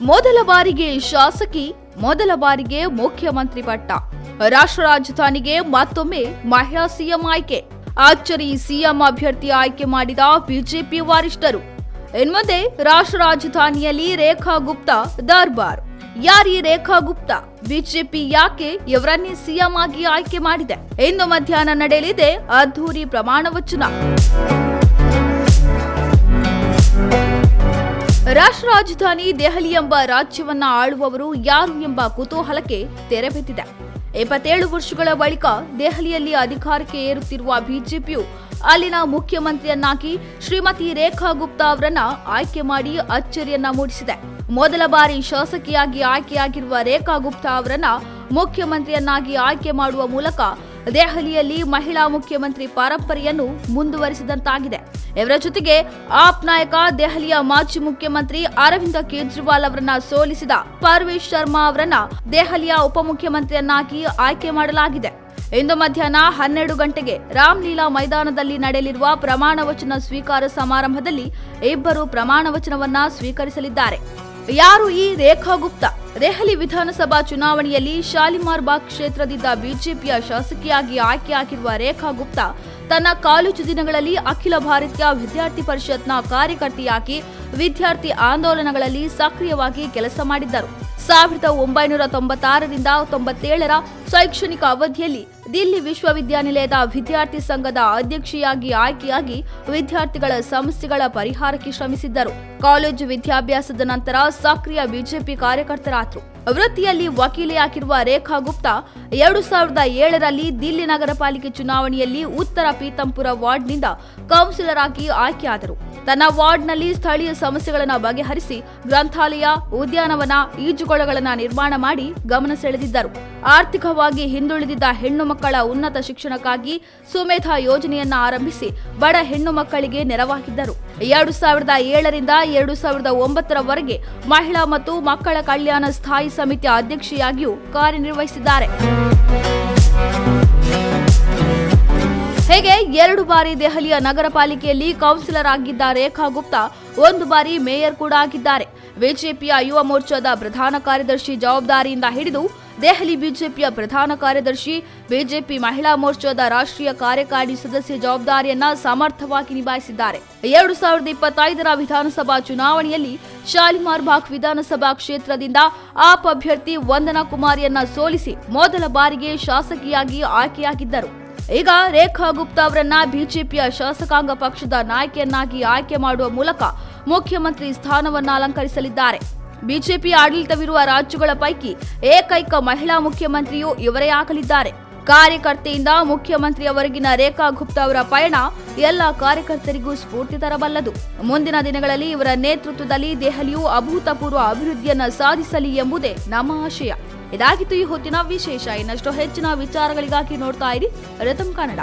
ಮೊದಲ ಬಾರಿಗೆ ಶಾಸಕಿ, ಮೊದಲ ಬಾರಿಗೆ ಮುಖ್ಯಮಂತ್ರಿ ಪಟ್ಟ. ರಾಷ್ಟ್ರ ರಾಜಧಾನಿಗೆ ಮತ್ತೊಮ್ಮೆ ಮಹಿಳಾ ಸಿಎಂ ಆಯ್ಕೆ. ಅಚ್ಚರಿ ಸಿಎಂ ಅಭ್ಯರ್ಥಿ ಆಯ್ಕೆ ಮಾಡಿದ ಬಿಜೆಪಿ ವರಿಷ್ಠರು. ಇನ್ಮುಂದೆ ರಾಷ್ಟ್ರ ರಾಜಧಾನಿಯಲ್ಲಿ ರೇಖಾ ಗುಪ್ತಾ ದರ್ಬಾರ್. ಯಾರಿ ರೇಖಾ ಗುಪ್ತಾ ಬಿಜೆಪಿ ಯಾಕೆ ಇವರನ್ನೇ ಸಿಎಂ ಆಗಿ ಆಯ್ಕೆ ಮಾಡಿದೆ? ಇಂದು ಮಧ್ಯಾಹ್ನ ನಡೆಯಲಿದೆ ಅದ್ಧೂರಿ ಪ್ರಮಾಣ ವಚನ. ರಾಷ್ಟ್ರ ರಾಜಧಾನಿ ದೆಹಲಿ ಎಂಬ ರಾಜ್ಯವನ್ನ ಆಳುವವರು ಯಾರು ಎಂಬ ಕುತೂಹಲಕ್ಕೆ ತೆರೆಬಿದ್ದಿದೆ ಇಪ್ಪತ್ತೇಳು ವರ್ಷಗಳ ಬಳಿಕ ದೆಹಲಿಯಲ್ಲಿ ಅಧಿಕಾರಕ್ಕೆ ಏರುತ್ತಿರುವ ಬಿಜೆಪಿಯು ಅಲ್ಲಿನ ಮುಖ್ಯಮಂತ್ರಿಯನ್ನಾಗಿ ಶ್ರೀಮತಿ ರೇಖಾ ಗುಪ್ತಾ ಅವರನ್ನ ಆಯ್ಕೆ ಮಾಡಿ ಅಚ್ಚರಿಯನ್ನ ಮೂಡಿಸಿದೆ. ಮೊದಲ ಬಾರಿ ಶಾಸಕಿಯಾಗಿ ಆಯ್ಕೆಯಾಗಿರುವ ರೇಖಾ ಗುಪ್ತಾ ಅವರನ್ನ ಮುಖ್ಯಮಂತ್ರಿಯನ್ನಾಗಿ ಆಯ್ಕೆ ಮಾಡುವ ಮೂಲಕ ದೆಹಲಿಯಲ್ಲಿ ಮಹಿಳಾ ಮುಖ್ಯಮಂತ್ರಿ ಪರಂಪರೆಯನ್ನು ಮುಂದುವರಿಸಿದಂತಾಗಿದೆ. ಇವರ ಜೊತೆಗೆ ಆಪ್ ನಾಯಕ, ದೆಹಲಿಯ ಮಾಜಿ ಮುಖ್ಯಮಂತ್ರಿ ಅರವಿಂದ ಕೇಜ್ರಿವಾಲ್ ಅವರನ್ನ ಸೋಲಿಸಿದ ಪರ್ವೇಶ್ ಶರ್ಮಾ ಅವರನ್ನ ದೆಹಲಿಯ ಉಪಮುಖ್ಯಮಂತ್ರಿಯನ್ನಾಗಿ ಆಯ್ಕೆ ಮಾಡಲಾಗಿದೆ. ಇಂದು ಮಧ್ಯಾಹ್ನ ಹನ್ನೆರಡು ಗಂಟೆಗೆ ರಾಮ್ಲೀಲಾ ಮೈದಾನದಲ್ಲಿ ನಡೆಯಲಿರುವ ಪ್ರಮಾಣ ವಚನ ಸ್ವೀಕಾರ ಸಮಾರಂಭದಲ್ಲಿ ಇಬ್ಬರು ಪ್ರಮಾಣ ವಚನವನ್ನ ಸ್ವೀಕರಿಸಲಿದ್ದಾರೆ. ಯಾರು ಈ ರೇಖಾ ಗುಪ್ತಾ ದೆಹಲಿ ವಿಧಾನಸಭಾ ಚುನಾವಣೆಯಲ್ಲಿ ಶಾಲಿಮಾರ್ ಬಾಗ್ ಕ್ಷೇತ್ರದಿಂದ ಬಿಜೆಪಿಯ ಶಾಸಕಿಯಾಗಿ ಆಯ್ಕೆಯಾಗಿರುವ ರೇಖಾ ಗುಪ್ತಾ ತನ್ನ ಕಾಲೇಜು ದಿನಗಳಲ್ಲಿ ಅಖಿಲ ಭಾರತೀಯ ವಿದ್ಯಾರ್ಥಿ ಪರಿಷತ್ನ ಕಾರ್ಯಕರ್ತೆಯಾಗಿ ವಿದ್ಯಾರ್ಥಿ ಆಂದೋಲನಗಳಲ್ಲಿ ಸಕ್ರಿಯವಾಗಿ ಕೆಲಸ ಮಾಡಿದ್ದರು. ಸಾವಿರದ ಒಂಬೈನೂರ ತೊಂಬತ್ತಾರರಿಂದ ತೊಂಬತ್ತೇಳರ ಶೈಕ್ಷಣಿಕ ಅವಧಿಯಲ್ಲಿ ದಿಲ್ಲಿ ವಿಶ್ವವಿದ್ಯಾನಿಲಯದ ವಿದ್ಯಾರ್ಥಿ ಸಂಘದ ಅಧ್ಯಕ್ಷೆಯಾಗಿ ಆಯ್ಕೆಯಾಗಿ ವಿದ್ಯಾರ್ಥಿಗಳ ಸಮಸ್ಯೆಗಳ ಪರಿಹಾರಕ್ಕೆ ಶ್ರಮಿಸಿದ್ದರು. ಕಾಲೇಜು ವಿದ್ಯಾಭ್ಯಾಸದ ನಂತರ ಸಕ್ರಿಯ ಬಿಜೆಪಿ ಕಾರ್ಯಕರ್ತರಾದರು. ವೃತ್ತಿಯಲ್ಲಿ ವಕೀಲೆಯಾಗಿರುವ ರೇಖಾ ಗುಪ್ತಾ, ಎರಡು ಸಾವಿರದ ಏಳರಲ್ಲಿ ದಿಲ್ಲಿ ನಗರ ಪಾಲಿಕೆ ಚುನಾವಣೆಯಲ್ಲಿ ಉತ್ತರ ಪೀತಂಪುರ ವಾರ್ಡ್ನಿಂದ ಕೌನ್ಸಿಲರ್ ಆಗಿ ಆಯ್ಕೆಯಾದರು. ತನ್ನ ವಾರ್ಡ್ನಲ್ಲಿ ಸ್ಥಳೀಯ ಸಮಸ್ಯೆಗಳನ್ನು ಬಗೆಹರಿಸಿ ಗ್ರಂಥಾಲಯ, ಉದ್ಯಾನವನ, ಈಜುಕೊಳಗಳನ್ನು ನಿರ್ಮಾಣ ಮಾಡಿ ಗಮನ ಸೆಳೆದಿದ್ದರು. ಆರ್ಥಿಕವಾಗಿ ಹಿಂದುಳಿದಿದ್ದ ಹೆಣ್ಣು ಮಕ್ಕಳ ಉನ್ನತ ಶಿಕ್ಷಣಕ್ಕಾಗಿ ಸುಮೇಧ ಯೋಜನೆಯನ್ನ ಆರಂಭಿಸಿ ಬಡ ಹೆಣ್ಣು ಮಕ್ಕಳಿಗೆ ನೆರವಾಗಿದ್ದರು. ಎರಡು ಸಾವಿರದ ಏಳರಿಂದ ಎರಡು ಸಾವಿರದ ಒಂಬತ್ತರವರೆಗೆ ಮಹಿಳಾ ಮತ್ತು ಮಕ್ಕಳ ಕಲ್ಯಾಣ ಸ್ಥಾಯಿ ಸಮಿತಿಯ ಅಧ್ಯಕ್ಷೆಯಾಗಿಯೂ ಕಾರ್ಯನಿರ್ವಹಿಸಿದ್ದಾರೆ. ಹೇಗೆ ಎರಡು ಬಾರಿ ದೆಹಲಿಯ ನಗರ ಪಾಲಿಕೆಯಲ್ಲಿ ಕೌನ್ಸಿಲರ್ ಆಗಿದ್ದ ರೇಖಾ ಗುಪ್ತಾ ಒಂದು ಬಾರಿ ಮೇಯರ್ ಕೂಡ ಆಗಿದ್ದಾರೆ. ಬಿಜೆಪಿಯ ಯುವ ಮೋರ್ಚಾದ ಪ್ರಧಾನ ಕಾರ್ಯದರ್ಶಿ ಜವಾಬ್ದಾರಿಯಿಂದ ಹಿಡಿದು ದೆಹಲಿ ಬಿಜೆಪಿಯ ಪ್ರಧಾನ ಕಾರ್ಯದರ್ಶಿ, ಬಿಜೆಪಿ ಮಹಿಳಾ ಮೋರ್ಚಾದ ರಾಷ್ಟ್ರೀಯ ಕಾರ್ಯಕಾರಿ ಸದಸ್ಯ ಜವಾಬ್ದಾರಿಯನ್ನ ಸಮರ್ಥವಾಗಿ ನಿಭಾಯಿಸಿದ್ದಾರೆ. ಎರಡು ಸಾವಿರದ ಇಪ್ಪತ್ತೈದರ ವಿಧಾನಸಭಾ ಚುನಾವಣೆಯಲ್ಲಿ ಶಾಲಿಮಾರ್ ಬಾಗ್ ವಿಧಾನಸಭಾ ಕ್ಷೇತ್ರದಿಂದ ಆಪ್ ಅಭ್ಯರ್ಥಿ ವಂದನಾ ಕುಮಾರಿಯನ್ನ ಸೋಲಿಸಿ ಮೊದಲ ಬಾರಿಗೆ ಶಾಸಕಿಯಾಗಿ ಆಯ್ಕೆಯಾಗಿದ್ದರು. ಈಗ ರೇಖಾ ಗುಪ್ತಾ ಅವರನ್ನ ಬಿಜೆಪಿಯ ಶಾಸಕಾಂಗ ಪಕ್ಷದ ನಾಯಕಿಯನ್ನಾಗಿ ಆಯ್ಕೆ ಮಾಡುವ ಮೂಲಕ ಮುಖ್ಯಮಂತ್ರಿ ಸ್ಥಾನವನ್ನ ಅಲಂಕರಿಸಲಿದ್ದಾರೆ. ಬಿಜೆಪಿ ಆಡಳಿತವಿರುವ ರಾಜ್ಯಗಳ ಪೈಕಿ ಏಕೈಕ ಮಹಿಳಾ ಮುಖ್ಯಮಂತ್ರಿಯೂ ಇವರೇ ಆಗಲಿದ್ದಾರೆ. ಕಾರ್ಯಕರ್ತೆಯಿಂದ ಮುಖ್ಯಮಂತ್ರಿಯವರೆಗಿನ ರೇಖಾ ಗುಪ್ತಾ ಅವರ ಪಯಣ ಎಲ್ಲ ಕಾರ್ಯಕರ್ತರಿಗೂ ಸ್ಫೂರ್ತಿ ತರಬಲ್ಲದು. ಮುಂದಿನ ದಿನಗಳಲ್ಲಿ ಇವರ ನೇತೃತ್ವದಲ್ಲಿ ದೆಹಲಿಯು ಅಭೂತಪೂರ್ವ ಅಭಿವೃದ್ಧಿಯನ್ನು ಸಾಧಿಸಲಿ ಎಂಬುದೇ ನಮ್ಮ ಆಶಯ. ಇದಾಗಿತ್ತು ಈ ಹೊತ್ತಿನ ವಿಶೇಷ. ಇನ್ನಷ್ಟು ಹೆಚ್ಚಿನ ವಿಚಾರಗಳಿಗಾಗಿ ನೋಡ್ತಾ ಇರಿ ರತಂ ಕನ್ನಡ.